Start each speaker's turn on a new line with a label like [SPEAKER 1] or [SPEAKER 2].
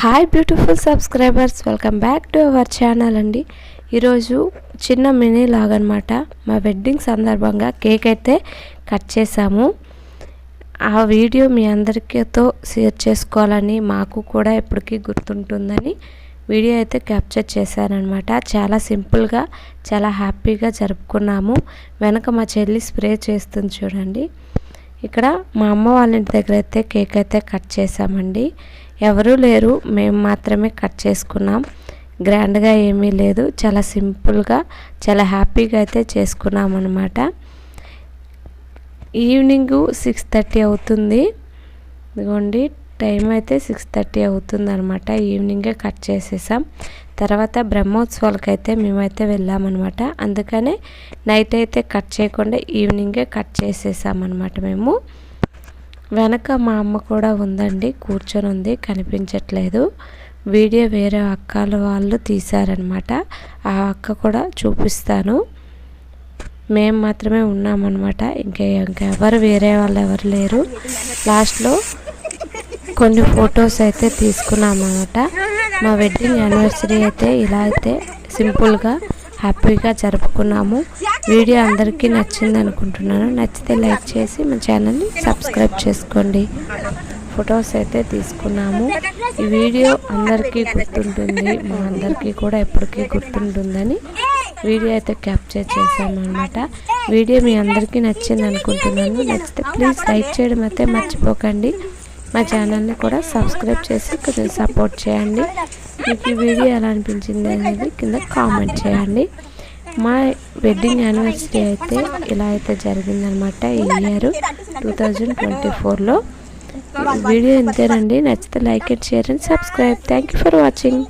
[SPEAKER 1] Hi beautiful subscribers welcome back to our channel అండి. ఈరోజు చిన్న మినీ లాగ్ అనమాట మా వెడ్డింగ్ సందర్భంగా కేక్ అయితే కట్ చేసాము. ఆ వీడియో మీ అందరికీతో షేర్ చేసుకోవాలని మాకు కూడా ఎప్పటికీ గుర్తుంటుందని వీడియో అయితే క్యాప్చర్ చేశానమాట చాలా సింపుల్గా చాలా హ్యాపీగా జరుపుకున్నాము. వెనక మా చెల్లి స్ప్రే చేస్తుంది చూడండి. ఇక్కడ మా అమ్మ వాళ్ళ ఇంటి దగ్గర అయితే కేక్ అయితే కట్ చేసామండి ఎవరూ లేరు మేము మాత్రమే కట్ చేసుకున్నాం. గ్రాండ్గా ఏమీ లేదు చాలా సింపుల్గా చాలా హ్యాపీగా అయితే చేసుకున్నాం అనమాట ఈవినింగ్ సిక్స్ థర్టీ అవుతుంది. ఇదిగోండి టైం అయితే సిక్స్ థర్టీ అవుతుంది అనమాట ఈవినింగే కట్ చేసేసాం. తర్వాత బ్రహ్మోత్సవాలకైతే అయితే మేమైతే వెళ్ళామన్నమాట. అందుకనే నైట్ అయితే కట్ చేయకుండా ఈవినింగే కట్ చేసేసామన్నమాట మేము. వెనక మా అమ్మ కూడా ఉందండి కూర్చొని ఉంది కనిపించట్లేదు. వీడియో వేరే అక్కల వాళ్ళు తీశారనమాట ఆ అక్క కూడా చూపిస్తాను. మేము మాత్రమే ఉన్నామన్నమాట. ఇంకా ఇంకెవరు వేరే వాళ్ళు ఎవరు లేరు. లాస్ట్లో కొన్ని ఫొటోస్ అయితే తీసుకున్నామన్నమాట. మా వెడ్డింగ్ యానివర్సరీ అయితే ఇలా అయితే సింపుల్గా హ్యాపీగా జరుపుకున్నాము. వీడియో అందరికీ నచ్చింది అనుకుంటున్నాను. నచ్చితే లైక్ చేసి మా ఛానల్ని సబ్స్క్రైబ్ చేసుకోండి. ఫొటోస్ అయితే తీసుకున్నాము. ఈ వీడియో అందరికీ గుర్తుంటుంది మా అందరికీ కూడా ఎప్పటికీ గుర్తుంటుందని వీడియో అయితే క్యాప్చర్ చేసామన్నమాట వీడియో మీ అందరికీ నచ్చింది అనుకుంటున్నాను. నచ్చితే ప్లీజ్ లైక్ చేయడం అయితే మర్చిపోకండి. మా ఛానల్ని కూడా సబ్స్క్రైబ్ చేసి కొంచెం సపోర్ట్ చేయండి. మీకు ఈ వీడియో ఎలా అనిపించింది అనేది కింద కామెంట్ చేయండి. మా వెడ్డింగ్ యానివర్సరీ అయితే ఇలా అయితే జరిగిందనమాట ఈ ఇయర్ టూ థౌజండ్ ట్వంటీ ఫోర్లో. వీడియో ఇంతేనండి. నచ్చితే like and share and subscribe. Thank you for watching